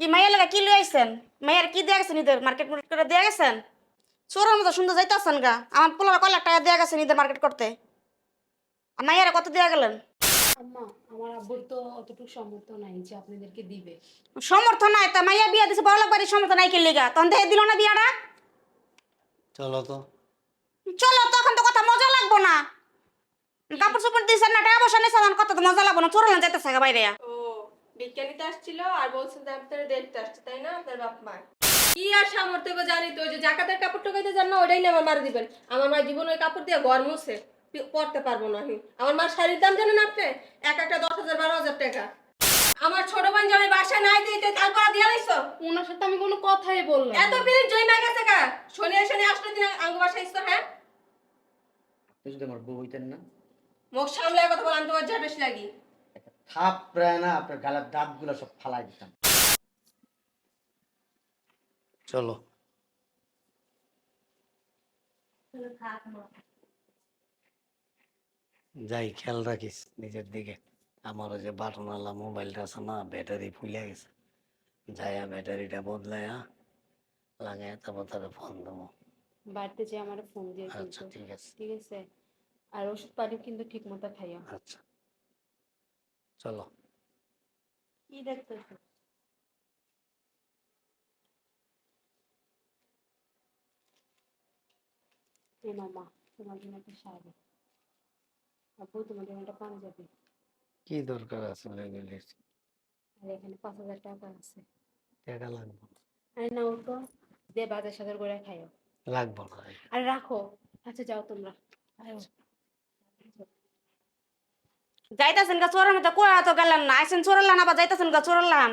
কি মাইয়া লাগা কি লই আইছেন? মাইয়ার কি দেয়া গেছেন ঈদের মার্কেট মার্কেট করে দেয়া গেছেন? চোরের মতো সুন্দর যাইতেছেন গা। আমার পোলার কয় লাখ টাকা দেয়া গেছেন ঈদের মার্কেট করতে? আর মাইয়ারে কত দেয়া গেলেন? আম্মা আমার আব্বুর তো অতটুকু সামর্থ্য নাই যে আপনাদেরকে দিবে। সমর্থ নাই? তা মাইয়া বিয়া দিছে বড় বাড়ির সমর্থ নাই কিনলি গা তখন দেখে দিল না বিয়াটা? চলো তো। চলো তখন তো কথা মজা লাগবো না। কাপড় চোপড় দিয়েছেন না টাকা পয়সা নিয়েছে তখন কথা তো মজা লাগবো না। চোরালেন যাইতেছে গা বাইরে। ও বিজ্ঞানীতে আসছিল আর বলছেন যে আপনারা দেখতে আসছে তাই না? আপনার বাপ মা। কি আর সামর্থ্য জানি তো যে জাকাতের কাপড় টোকাইতে জান না ওইটাই না আমার মার দিবেন। আমার মা জীবন ওই কাপড় দিয়ে ঘর মুছে পারব না আমি। আমার মার শাড়ির দাম জানেন আপনি? এক একটা দশ হাজার বারো হাজার টাকা। আমার ছোট বোন যে আমি বাসায় নাই দিতে তারপর দিয়ে লাইছো ওনার সাথে আমি কোনো কথাই বললাম এত বিরিট জয় না গেছে কা শনি শনি আসলে দিন আঙ্গ ইস্তো হ্যাঁ? আপনি যদি আমার বউ হইতেন না? মুখ সামলে কথা বল আমি তোমার যা বেশি লাগি। থাপ প্রায় না আপনার গালের দাঁতগুলো সব ফালাই দিতাম। চলো। যাই খেয়াল রাখিস নিজের দিকে। আমার ওই যে বাটনওয়ালা মোবাইলটা আছে না ব্যাটারি ফুলে গেছে। যাইয়া ব্যাটারিটা বদলাইয়া লাগাইয়া তারপর তারা ফোন দেবো। বাড়িতে যে আমার ফোন দিয়ে আচ্ছা ঠিক আছে। ঠিক আছে? আর ওষুধ পানি কিন্তু ঠিক মতো খাইও। আচ্ছা। চলো। কি দেখতেছে? এই মামা তোমার জন্য একটা শাড়ি। আব্বু তোমার জন্য একটা পাঞ্জাবি। কি দরকার আছে লেগুলির আর এখানে পাঁচ হাজার টাকা আছে। টাকা লাগবে। না আরে নাও তো দিয়ে বাজার সাজার করে খাইও। লাগবে না। আর রাখো। আচ্ছা যাও তোমরা। আয়ো যাইতেছেন গা চোরের মতো কোয়া তো গেলেন না? আইসেন চোরালান আবার যাইতেছেন গা চোরালান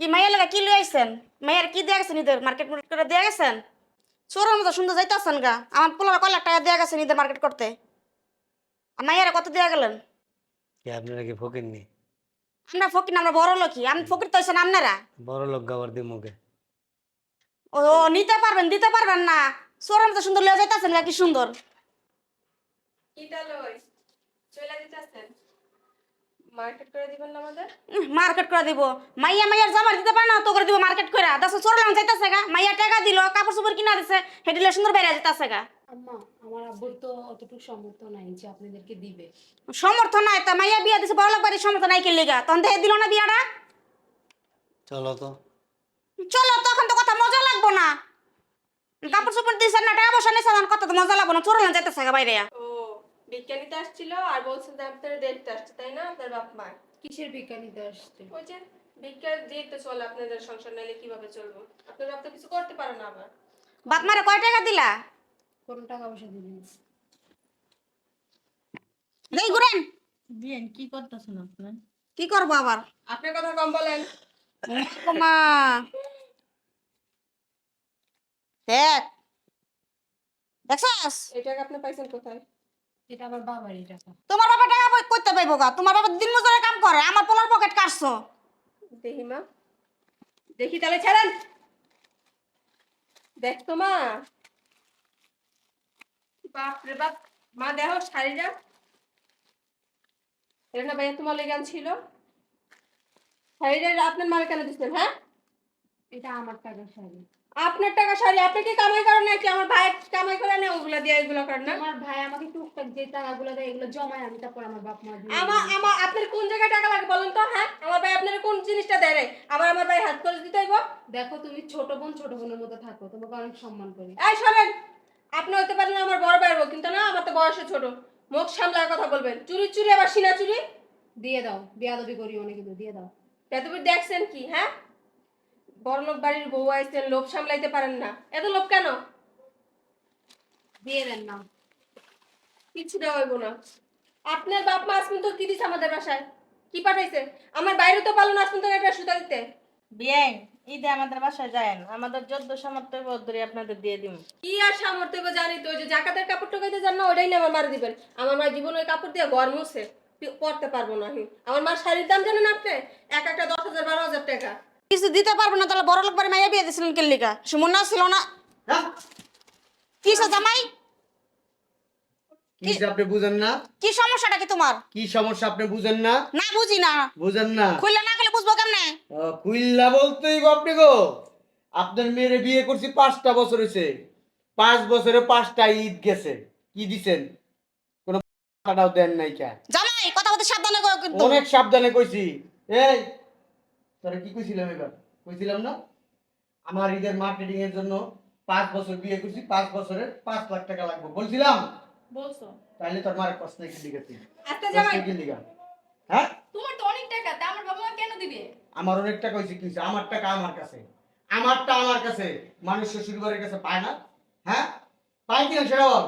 কি মাইয়া লাগা কি লই আইছেন? মাইয়ার কি দেয়া গেছেন ঈদের মার্কেট মার্কেট করে দেয়া গেছেন? চোরের মতো সুন্দর যাইতেছেন গা। আমার পোলার কয় লাখ টাকা দেয়া গেছেন ঈদের মার্কেট করতে? আর মাইয়ারে কত দেয়া গেলেন? কি আপনারা কি ফকির নি? আমরা ফকির না আমরা বড় লোকই আমি ফকির তো হইছেন আপনারা? বড় লোক গাবার দি মুখে ও ও, নিতে পারবেন দিতে পারবেন না। চোরের মতো সুন্দর লয়ে যাইতেছেন গা কি সুন্দর। কিটা লই? চলে দিতেছেন? মার্কেট করে দিবেন না আমাদের? মার্কেট করে দিব। মাইয়া মাইয়ার জামার দিতে পারে না তো করে দিব মার্কেট করে। দশ চোরালাম যাইতেছে গা। মাইয়া টাকা দিল কাপড় চোপড় কিনা দিছে হেডিলে সুন্দর বেড়ে যেতেছে গা। আম্মা আমার আব্বুর তো অতটুকু সামর্থ্য নাই যে আপনাদেরকে দিবে। সমর্থ নাই? তা মাইয়া বিয়া দিছে বড় লোক বাড়ির সমর্থ নাই কিনলি গা তখন দেখে দিল না বিয়াটা? চলো তো। চলো তখন তো কথা মজা লাগবো না। কাপড় চোপড় দিছে না টাকা পয়সা নিছে কথা তো মজা লাগবো না। চোরালাম যাইতেছে গা বাইরে। ও বিজ্ঞানীতে আসছিল আর বলছেন যে আপনারা দেখতে আসছে তাই না? আপনার বাপ মা। কিসের বিজ্ঞানীতে আসছে? ওই যে বিজ্ঞান দিয়ে তো চলে আপনাদের সংসার নাইলে কীভাবে চলবো? আপনার বাপ তো কিছু করতে পারে না আবার। বাপ মারে কয় টাকা দিলা? কোনো টাকা পয়সা দিবেন দেই ঘুরেন। বিয়েন কি করতেছেন আপনার? কি করব আবার? আপনার কথা কম বলেন। মা। দেখ। দেখছস? এই টাকা আপনি পাইছেন কোথায়? এটা আমার বাবারই টাকা। তোমার বাবা টাকা করতে পাইবো গা? তোমার বাবা দিন মজুরে কাম করে আমার পোলার পকেট কাটছো। দেখি মা। দেখি তাহলে ছাড়েন। দেখ তো মা। বাপ রে বাপ মা দেখো শাড়িটা এটা না ভাইয়া তোমার লেগান ছিল শাড়িটা আপনার মার কেন দিচ্ছেন হ্যাঁ? এটা আমার টাকার শাড়ি। আপনার টাকা শাড়ি আপনি কি কামাই করেন নাকি? আমার ভাই কামাই করে না ওগুলা দিয়ে এগুলো করেন না? আমার ভাই আমাকে টুকটাক যে টাকাগুলো দেয় এগুলো জমায় আমি তারপর আমার বাপ মা আমার। আমার আপনার কোন জায়গায় টাকা লাগে বলুন তো হ্যাঁ? আমার ভাই আপনার কোন জিনিসটা দেয় রে? আবার আমার ভাই হাত করে দিতে হইব। দেখো তুমি ছোট বোন ছোট বোনের মতো থাকো তোমাকে অনেক সম্মান করি। এই শোনেন আপনি হতে পারেন আমার বড় ভাইয়ের বউ, কিন্তু না আমার তো বয়সে ছোট। মুখ সামলায় কথা বলবেন। চুরি চুরি আবার সিনা চুরি দিয়ে দাও বিয়াদবি করি অনেক কিন্তু দিয়ে দাও। এতবি দেখছেন কি হ্যাঁ? বড় লোক বাড়ির বউ আইছেন লোভ সামলাইতে পারেন না। এত লোভ কেন? দিয়ে দেন না। কিছু দেওয়া হইব না। আপনার বাপ মা আসবেন তো কি দিছে আমাদের বাসায়? কি পাঠাইছে? আমার বাইরে তো পালন আসবেন তো একটা সুতা দিতে। বিয়েন ঈদে আমাদের বাসায় যায়েন। আমাদের যদ্দ সামর্থ্য বদরি আপনাদের দিয়ে দিম। কি আর সামর্থ্য জানি তো ওই যে জাকাতের কাপড় টোকাইতে জান না ওইটাই না আমার মার দিবেন। আমার মা জীবন ওই কাপড় দিয়ে ঘর মুছে। পি- পরতে পারব না আমি। আমার মার শাড়ির দাম জানেন আপনি? এক একটা দশ হাজার বারো হাজার টাকা। কিছু দিতে পারব না তাহলে বড় লোক বাড়ি মাইয়া বিয়ে দিছিলেন কিনলি গা সুমন না ছিল না? কিসে জামাই? কি আপনি বুঝেন না? কি সমস্যাটা কি তোমার? কি সমস্যা আপনি বুঝেন না? না বুঝি না। বুঝেন না। খুললে না বুঝব কেমনে? বলতেই গো আপনি গো। আপনার মেয়েরে বিয়ে করছি পাঁচটা বছর হয়েছে। পাঁচ বছরে পাঁচটা ঈদ গেছে। কি দিছেন? কোনো টাকাও দেন নাই কে? জামাই কথা বলতে সাবধানে অনেক সাবধানে কইছি। এই তোরা কি কইছিলাম এবার? কইছিলাম না? আমার ঈদের মার্কেটিং এর জন্য পাঁচ বছর বিয়ে করছি পাঁচ বছরে পাঁচ লাখ টাকা লাগবে। বলছিলাম? বলছো। তাহলে তোর মার কষ্ট কি লিখা তুই আচ্ছা জামাই। কি লিখা হ্যাঁ? তোমার তো অনেক টাকা তা আমার বাবা মা কেন দিবে? আমার অনেক টাকা হয়েছে কি আমার টাকা আমার কাছে। আমারটা আমার কাছে। মানুষ শ্বশুর বাড়ির কাছে পায় না। হ্যাঁ? পায় কিনা সেটা বল।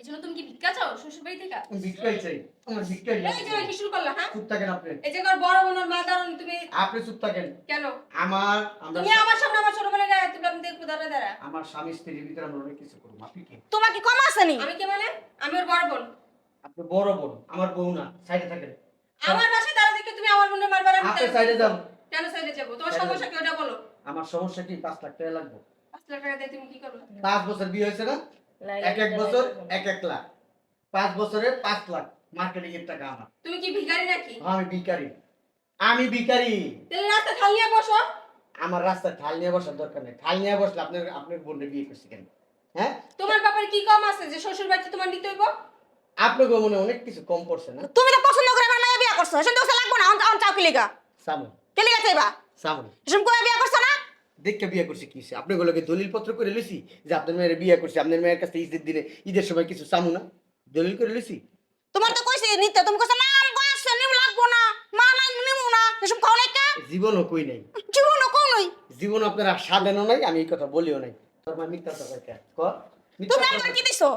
এই জন্য তুমি কি ভিক্ষা চাও শ্বশুর বাড়ি থেকে ভিক্ষাই চাই। আমার ভিক্ষাই এই জামাই কি শুরু করলা হ্যাঁ? চুপ থাকেন আপনি। এই যে ঘর বড় বোনের মা দাঁড়ান তুমি আপনি চুপ থাকেন। কেন? আমার আমরা তুমি আমার সামনে আমার ছোট বোনের গায়ে তুমি দেখব দাঁড়া দাঁড়া আমার স্বামী স্ত্রীর ভিতরে আমরা অনেক কিছু করব। আপনি কি? তোমার কি কম আছে নি? আমি কে মানে? আমি ওর বড় বোন। আপনি বড় বোন আমার বউ না সাইডে থাকেন। আমার বাসায় দাঁড়া দেখে তুমি আমার বোনের মারবার আমি আপনি সাইডে যান। কেন সাইডে যাব? তোমার সমস্যা কি? ওটা বলো। আমার সমস্যা কি? পাঁচ লাখ টাকা লাগবে। পাঁচ লাখ টাকা দিয়ে তুমি কি করবে? পাঁচ বছর বিয়ে হয়েছে না? এক এক বছর এক এক লাখ। পাঁচ বছরে পাঁচ লাখ মার্কেটিং এর টাকা আমার। তুমি কি ভিখারি নাকি? আমি ভিকারি আমি ভিকারি তাহলে রাস্তা ঠাল নিয়ে বসো। আমার রাস্তায় ঠাল নিয়ে বসার দরকার নেই। ঠাল নিয়ে বসলে আপনার আপনার বোনকে বিয়ে করছি কেন? হ্যাঁ? তোমার বাবার কি কম আছে যে শ্বশুর বাড়িতে তোমার নিতে হইব? আপনার মনে অনেক কিছু কম পড়ছে না? তুমি তো পছন্দ করে আমার মেয়ে বিয়া করছ। এসব তো লাগবো না। অন চাও কি লিগা? সামন কে লিগা চাইবা? সামন এসব করে বিয়া করছ না? দেখে বিয়ে করছি কি আপনি গুলোকে দলিল পত্র করে লইছি যে আপনার মেয়ের বিয়ে করছি আপনার মেয়ের কাছে ঈদের দিনে ঈদের সময় কিছু চামু না? দলিল করে লইছি? তোমার তো কইছি নিতে তুমি কইছো না আমি বয়স নিম লাগবো না মা না নিমু না এসব খাও নাই কা? জীবনও কই নাই। জীবনও কও নই। জীবন আপনার আর সাজানো নাই আমি এই কথা বলিও নাই। তোর মা মিথ্যা কথা কে? ক? তুমি আমার কি দিছো?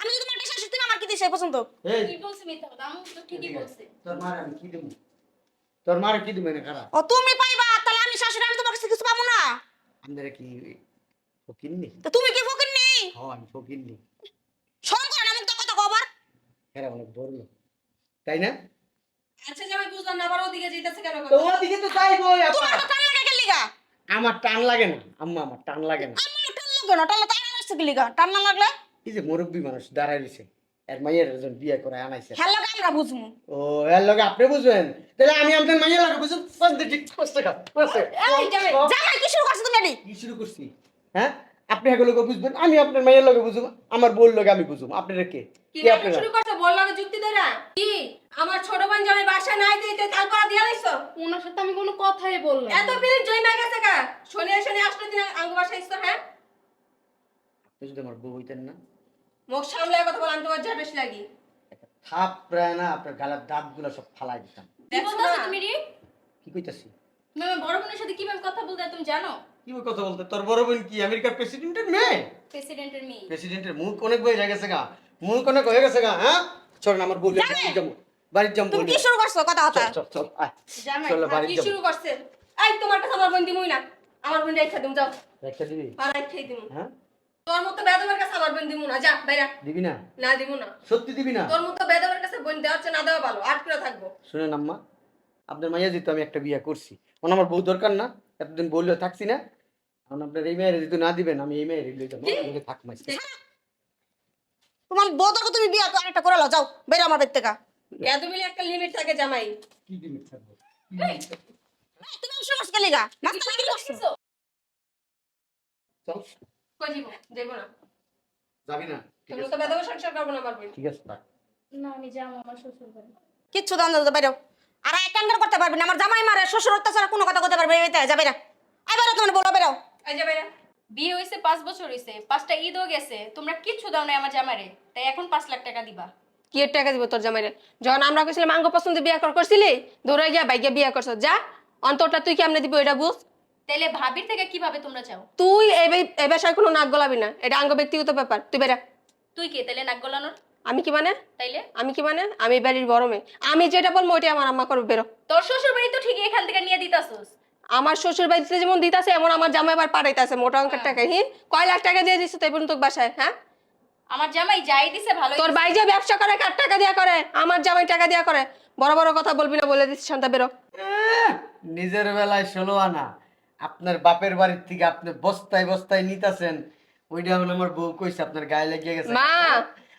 আমি যদি তোমার শাশুড়ি তুমি আমার কি দিছো এই পর্যন্ত? এই। কি বলছে মিথ্যা কথা? আমি তো ঠিকই বলছে। তোর মার আমি কি দেবো তোর মার কি দেবো না খারাপ ও তুমি পাইবা তাহলে আমি শাশুড়ি আমি তোমার কাছে কিছু পাবো না। আপনারা কি ফকিননি? তো তুমি কি ফকির নি হ আমি ফকিননি। শরম করে না মুখ তো কথা কবার হ্যাঁ অনেক বড় লোক। তাই না? আচ্ছা জামাই বুঝলাম না আবার ওদিকে যেতেছে কেন তো ওদিকে তো চাইবই তোমার তো টান লাগে কে লিগা? আমার টান লাগে না আম্মা আমার টান লাগে না। আমার টান লাগে না টান লিগা? টান না লাগলে? এই যে মুরব্বী মানুষ দাঁড়ায় রয়েছে এর মাইয়ের একজন বিয়ে করে আনাইছে। হেল লাগে আমরা বুঝমু। ও এর লগে আপনি বুঝবেন। তাহলে আমি আপনার মাইয়ের লাগে বুঝুন পাঁচ টাকা পাঁচ টাকা। এই জামাই জামাই কি শুরু করছ তুমি এডি? কি শুরু করছি? হ্যাঁ? আপনি এগুলো বুঝবেন আমি আপনার মাইয়ের লগে বুঝুম আমার বউর লগে আমি বুঝুম। আপনারা কে? কি আপনারা? শুরু করছ? বল লাগে যুক্তি দে না কি? আমার ছোট বোন জামাই বাসা নাই দিতে তারপর দিয়া লাইছো? ওনার সাথে আমি কোনো কথাই বললাম এত পিরিত জয় মা গেছে কা? শনি শনি আসলে দিন আঙ্গ বাসা হ্যাঁ? আপনি যদি আমার বউ হইতেন না? মুখ সামলায় কথা বল আমি তোমার যা বেশি লাগি। থাপ প্রায় না আপনার গালের দাঁতগুলো সব ফালাই দিতাম। দেখছ না? তুমি কি কইতাছি? তুমি আমার বড় বোনের সাথে কীভাবে কথা বলতে তুমি জানো? কি কথা বলতে? তোর বড় বোন কি? আমেরিকার প্রেসিডেন্টের মেয়ে? প্রেসিডেন্টের মেয়ে। প্রেসিডেন্টের মুখ অনেক বই হয়ে গেছে গা। মুখ অনেক হয়ে গেছে গা হ্যাঁ? চল আমার বউ বাড়ির যাব। বাড়ির যাব তুমি কি শুরু করছ কথা কথা চল চল জামাই কি শুরু করছে? এই তোমার কাছে আমার বোন দিমুই না। আমার বোন রেখা দিমু যাও। একটা দিবি? আর রেখা দিমু। হ্যাঁ? তোর মতো বেদবের কাছে আমার বোন দিমু না। যা বাইরা। দিবি না? না দিমু না। সত্যি দিবি না? তোর মতো বেদবের কাছে বোন দেওয়া হচ্ছে না দেওয়া ভালো। আট করে থাকব। শুনেন আম্মা আপনার মাইয়া যেহেতু আমি একটা বিয়ে করছি ওন আমার বউ দরকার না এতদিন বললেও থাকছি না এখন আপনার এই মেয়ের যদি না দিবেন আমি এই মেয়ের লই যাব আমাকে থাক মাইস তোমার বউটাকে তুমি বিয়া তো আরেকটা করে লাও যাও বেরো আমার বাড়ি থেকে। এত মিলে একটা লিমিট থাকে জামাই। কি দিবি থাকব? এই, তুমি করছ কে লিগা। মাস্টার কি করছ চল। কই দিব দেব না। যাবি না? তুমি তো বেদবের সংসার করব না আমার ঠিক আছে থাক। না আমি যাব আমার শ্বশুর বাড়ি। কিচ্ছু দাও বাইরো আর এক কান্ডার করতে পারবি না। আমার জামাই মারে শ্বশুর অত্যাচার কোনো কথা করতে পারবে যাবে না আই বেরো বলো বেরো এই যে বাইরা বিয়ে হয়েছে পাঁচ বছর হয়েছে পাঁচটা ঈদও গেছে। তোমরা কিচ্ছু দাও না আমার জামাইরে। তাই এখন পাঁচ লাখ টাকা দিবা। কি এর টাকা দিব তোর জামাইরে? যখন আমরা কইছিলাম আঙ্গ পছন্দ বিয়া কর করছিলি দৌড়ে গিয়া বাইকে বিয়া করছ। যা অন্তরটা তুই কেমনে দিবি ওইটা বুঝ। তাইলে ভাবির থেকে কীভাবে তোমরা চাও? তুই এই বে- এই ব্যবসায় কোনো নাক গলাবি না। এটা আঙ্গ ব্যক্তিগত ব্যাপার। তুই বেরা তুই কে? তাইলে নাক গলানোর? আমি কি মানে? তাইলে? আমি কি মানে? আমি বাড়ির বড় মেয়ে। আমি যেটা বলব ওইটাই আমার আম্মা করবে বেরো। তোর শ্বশুর বাড়ি তো ঠিকই এখান থেকে নিয়ে দিতাছস। আমার শ্বশুর বাড়িতে যেমন দিতাছে এমন আমার জামাই আবার পাঠাইতাছে মোটা অঙ্কের টাকা হি? কয় লাখ টাকা দিয়ে দিচ্ছে তাই পর্যন্ত বাসায় হ্যাঁ? আমার জামাই যাই দিছে ভালো তোর ভাই যে ব্যবসা করে কার টাকা দিয়া করে? আমার জামাই টাকা দিয়া করে। বড় বড় কথা বলবি না বলে দিচ্ছি শান্তা বেরো। নিজের বেলায় ষোলো আনা। আপনার বাপের বাড়ির থেকে আপনি বস্তায় বস্তায় নিতাছেন ওইটা হলো আমার বউ কইছে আপনার গায়ে লেগে গেছে। মা!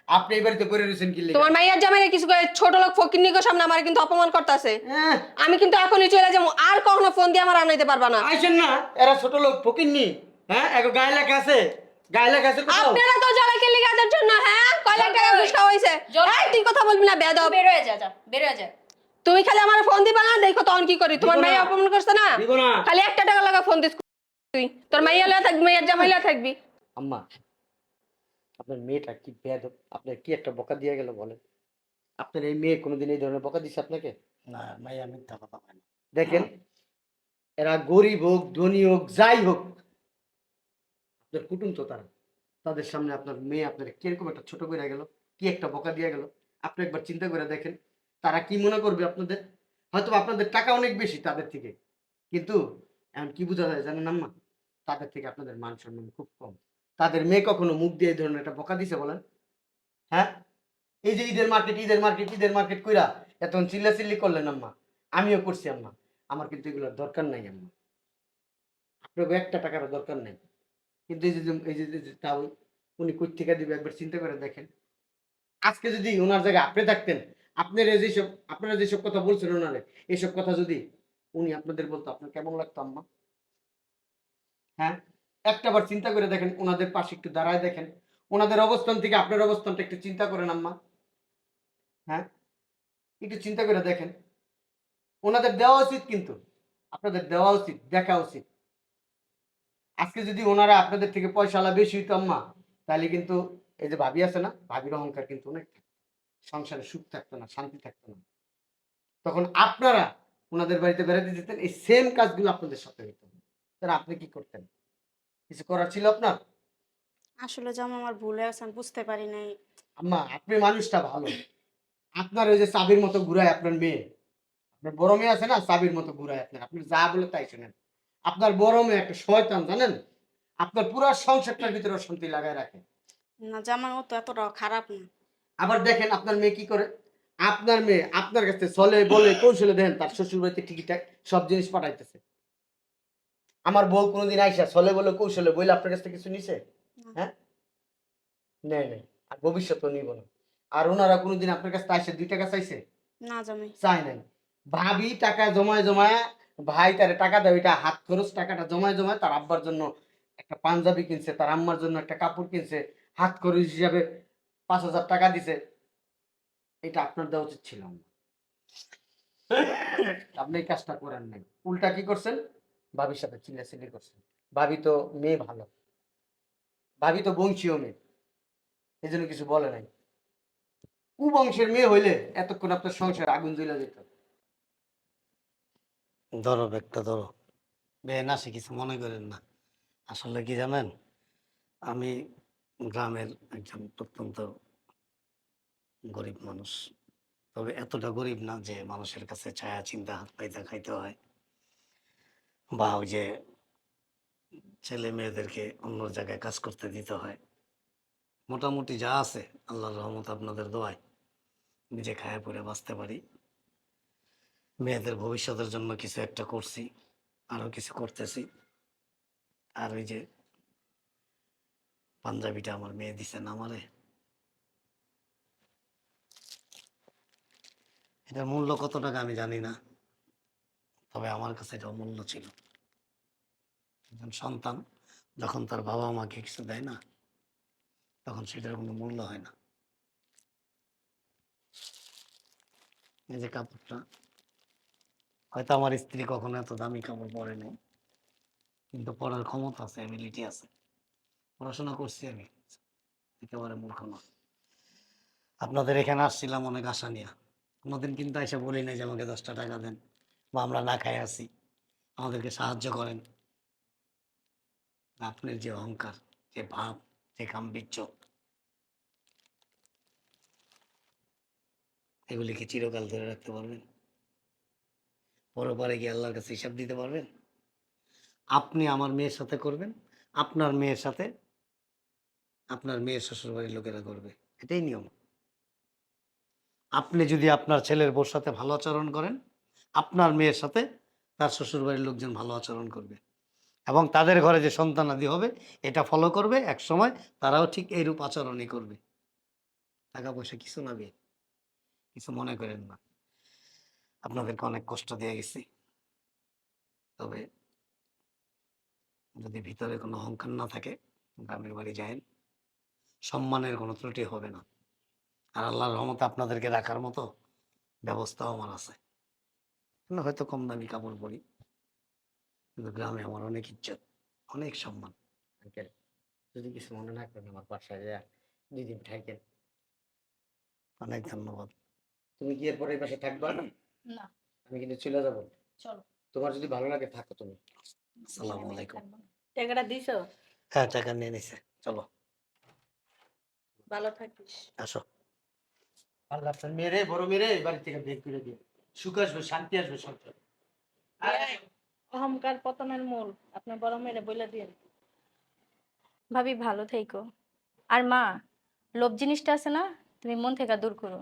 আপনি এই বাড়িতে পড়ে রয়েছেন কি লেগে? তোমার মাইয়ার জামাইরে কিছু করে ছোট লোক ফকিন্নিকো সামনে আমার কিন্তু অপমান করতেছে। হ্যাঁ, আমি কিন্তু এখনই চলে যাব আর কখনো ফোন দিয়ে আমার আনাইতে পারবা না। আইসেন না এরা ছোট লোক ফকিননি হ্যাঁ? এক গায়ে লেখা আছে গায়ে লেখা আছে কোথাও? আপনারা তো জ্বালা কেলি গাদের জন্য হ্যাঁ? কয় লাখ টাকা ঘুষ খাওয়া হয়েছে এই, তুই কথা বলবি না বেদব বের হয়ে যা যা বের হয়ে যা। তুমি খালি আমার ফোন দিবা না দেখো তখন কি করি। তোমার মাইয়া অপমান করছে না? খালি একটা টাকা লাগা ফোন দিস তুই। তোর মাইয়া লয়া থাকবি মাইয়ার জামাইলা থাকবি। আম্মা আপনার মেয়েটা কি বেয়াদব আপনার কি একটা বকা দিয়ে গেল বলেন? আপনার এই মেয়ে কোনোদিন এই ধরনের বকা দিছে আপনাকে? না মাইয়া মিথ্যা কথা না। দেখেন এরা গরিব হোক ধনী হোক যাই হোক আপনার কুটুম তো তারা। তাদের সামনে আপনার মেয়ে আপনার কীরকম একটা ছোট করে গেল কি একটা বকা দিয়ে গেল? আপনি একবার চিন্তা করে দেখেন। তারা কি মনে করবে আপনাদের? হয়তো আপনাদের টাকা অনেক বেশি তাদের থেকে। কিন্তু এখন কি বোঝা যায় জানেন আম্মা? তাদের থেকে আপনাদের মান সম্মান খুব কম। তাদের মেয়ে কখনো মুখ দিয়ে এই ধরনের একটা বকা দিছে বলেন? হ্যাঁ? এই যে ঈদের মার্কেট ঈদের মার্কেট ঈদের মার্কেট কইরা এতক্ষণ চিল্লা চিল্লি করলেন আম্মা। আমিও করছি আম্মা। আমার কিন্তু এগুলোর দরকার নাই আম্মা। আপনাকে একটা টাকারও দরকার নাই। কিন্তু এই যে, এই যে- যে উনি কই থেকে দিবে একবার চিন্তা করে দেখেন। আজকে যদি ওনার জায়গায় আপনি থাকতেন আপনারা যেসব আপনারা যেসব কথা বলছেন ওনারে এইসব কথা যদি উনি আপনাদের বলতো, আপনার কেমন লাগতো আম্মা? হ্যাঁ? একটা বার চিন্তা করে দেখেন, ওনাদের পাশে একটু দাঁড়ায় দেখেন। ওনাদের অবস্থান থেকে আপনার অবস্থানটা একটু চিন্তা করেন আম্মা। হ্যাঁ? একটু চিন্তা করে দেখেন। ওনাদের দেওয়া উচিত কিন্তু, আপনাদের দেওয়া উচিত, দেখা উচিত। আজকে যদি ওনারা আপনাদের থেকে পয়সা পয়সালা বেশি হইতো আম্মা, তাহলে কিন্তু এই যে ভাবি আছে না, ভাবির অহংকার কিন্তু অনেক। সংসারে সুখ থাকতো না শান্তি থাকতো না। তখন আপনারা ওনাদের বাড়িতে বেড়াতে যেতেন এই সেম কাজগুলো আপনাদের সাথে হইতো তাহলে আপনি কি করতেন? কিছু করার ছিল আপনার? আসলে যেমন আমার ভুল হয়ে গেছে আমি বুঝতে পারি নাই। আম্মা আপনি মানুষটা ভালো। আপনার ওই যে চাবির মতো ঘুরায় আপনার মেয়ে। আপনার বড় মেয়ে আছে না চাবির মতো ঘুরায় আপনার। আপনি যা বলে তাই শোনেন। আপনার বড় মেয়ে একটা শয়তান জানেন? আপনার পুরো সংসারটার ভিতরে অশান্তি লাগায় রাখে। না যেমন ও তো এতটাও খারাপ না। আবার দেখেন আপনার মেয়ে কি করে? আপনার মেয়ে আপনার কাছে চলে বলে কৌশলে দেখেন তার শ্বশুর বাড়িতে ঠিকঠাক সব জিনিস পাঠাইতেছে। আমার বউ কোনোদিন আইসা চলে বলে কৌশলে বইলে আপনার কাছ থেকে কিছু নিছে? হ্যাঁ? নেই নেই আর ভবিষ্যতেও নিব না। আর ওনারা কোনোদিন আপনার কাছে আইসে দুই টাকা চাইছে? না জামাই। চাই নাই। ভাবি টাকা জমায় জমায় ভাই তারে টাকা দেয় ওইটা হাত খরচ টাকাটা জমায় জমায় তার আব্বার জন্য একটা পাঞ্জাবি কিনছে তার আম্মার জন্য একটা কাপড় কিনছে হাত খরচ হিসাবে পাঁচ হাজার টাকা দিছে। এটা আপনার দেওয়া উচিত ছিল। আপনি এই কাজটা করেন নাই। উল্টা কি করছেন? ভাবির সাথে চিল্লাচিল্লি করছেন। ভাবি তো মেয়ে ভালো। ভাবি তো বংশীয় মেয়ে। এই জন্য কিছু বলে নাই। কুবংশের মেয়ে হইলে এতক্ষণ আপনার সংসার আগুন জ্বলে যেত। ধরো ব্যাগটা ধরো বে না সে কিছু মনে করেন না। আসলে কি জানেন? আমি গ্রামের একজন অত্যন্ত গরিব মানুষ। তবে এতটা গরিব না যে মানুষের কাছে ছায়া, চিন্তা, হাত পাইতে খাইতে হয়। বা ওই যে ছেলে মেয়েদেরকে অন্য জায়গায় কাজ করতে দিতে হয়। মোটামুটি যা আছে, আল্লাহর রহমত আপনাদের দোয়ায় নিজে খায়া পরে বাঁচতে পারি। মেয়েদের ভবিষ্যতের জন্য কিছু একটা করছি আরও কিছু করতেছি। আর ওই যে পাঞ্জাবিটা আমার মেয়ে দিছে না আমারে। এটার মূল্য কত টাকা আমি জানি না। তবে আমার কাছে এটা অমূল্য ছিল। একজন সন্তান যখন তার বাবা মাকে কিছু দেয় না, তখন সেটার কোনো মূল্য হয় না। এই যে কাপড়টা, হয়তো আমার স্ত্রী কখনো এত দামি কাপড় পরে নাই, কিন্তু পরার ক্ষমতা আছে অ্যাবিলিটি আছে। পড়াশোনা করছি আমি। একেবারে মূর্খ না। আপনাদের এখানে আসছিলাম অনেক আশা নিয়ে। কোনোদিন কিন্তু এসে বলি নাই যে আমাকে দশটা টাকা দেন বা আমরা না খাই আসি। আমাদেরকে সাহায্য করেন। আপনার যে অহংকার, যে ভাব, যে গাম্ভীর্য এগুলি কি চিরকাল ধরে রাখতে পারবেন। পরপারে কি আল্লাহর কাছে হিসাব দিতে পারবেন। আপনি আমার মেয়ের সাথে করবেন, আপনার মেয়ের সাথে আপনার মেয়ের শ্বশুরবাড়ির লোকেরা করবে। এটাই নিয়ম। আপনি যদি আপনার ছেলের বউর সাথে ভালো আচরণ করেন, আপনার মেয়ের সাথে তার শ্বশুরবাড়ির লোকজন ভালো আচরণ করবে। এবং তাদের ঘরে যে সন্তানাদি হবে, এটা ফলো করবে এক সময় তারাও ঠিক এইরূপ আচরণই করবে। টাকা পয়সা কিছু না কিছু মনে করেন না। আপনাদেরকে অনেক কষ্ট দিয়ে গেছি। তবে যদি ভিতরে কোনো অহংকার না থাকে, গ্রামের বাড়ি যায়েন। সম্মানের কোনো ত্রুটি হবে না। আর আল্লাহর রহমতে আপনাদেরকে রাখার মতো ব্যবস্থাও আমার আছে। না হয়তো কম দামি কাপড় পরি কিন্তু গ্রামে আমার অনেক ইজ্জত অনেক সম্মান। যদি কিছু মনে না করেন আমার বাসায় যা দুই দিন থাকেন। অনেক ধন্যবাদ। তুমি কি এরপরে এই বাসায় থাকবা? না না। আমি কিন্তু চলে যাব। চলো। তোমার যদি ভালো লাগে থাকো তুমি। আসসালামু আলাইকুম। টাকাটা দিছো? হ্যাঁ টাকা নিয়ে নিছে। চলো। ভালো থাকিস। আসো। আল্লাহ আপনার মেরে বড় মেরে বাড়ি থেকে বের করে সুখ আসবে শান্তি আসবে সংসার। অহংকার পতনের মূল আপনার বড় দিয়ে ভাবি ভালো থেকো আর মা লোভ জিনিসটা আছে না তুমি মন থেকে দূর করো।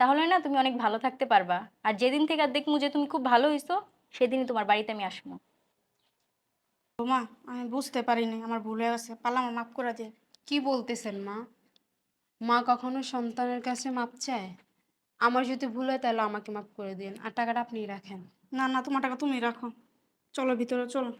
তাহলে না তুমি অনেক ভালো থাকতে পারবা। আর যেদিন থেকে দেখব যে তুমি খুব ভালো হইছো সেদিনই তোমার বাড়িতে আমি আসব। মা আমি বুঝতে পারিনি আমার ভুল হয়ে গেছে। পারলাম আমার মাফ করে দিয়ে কি বলতেছেন মা? মা কখনো সন্তানের কাছে মাপ চায়? আমার যদি ভুল হয় তাহলে আমাকে মাপ করে দিন। আর টাকাটা আপনি রাখেন। না না, তোমার টাকা তুমি রাখো। চলো ভিতরে, চলো।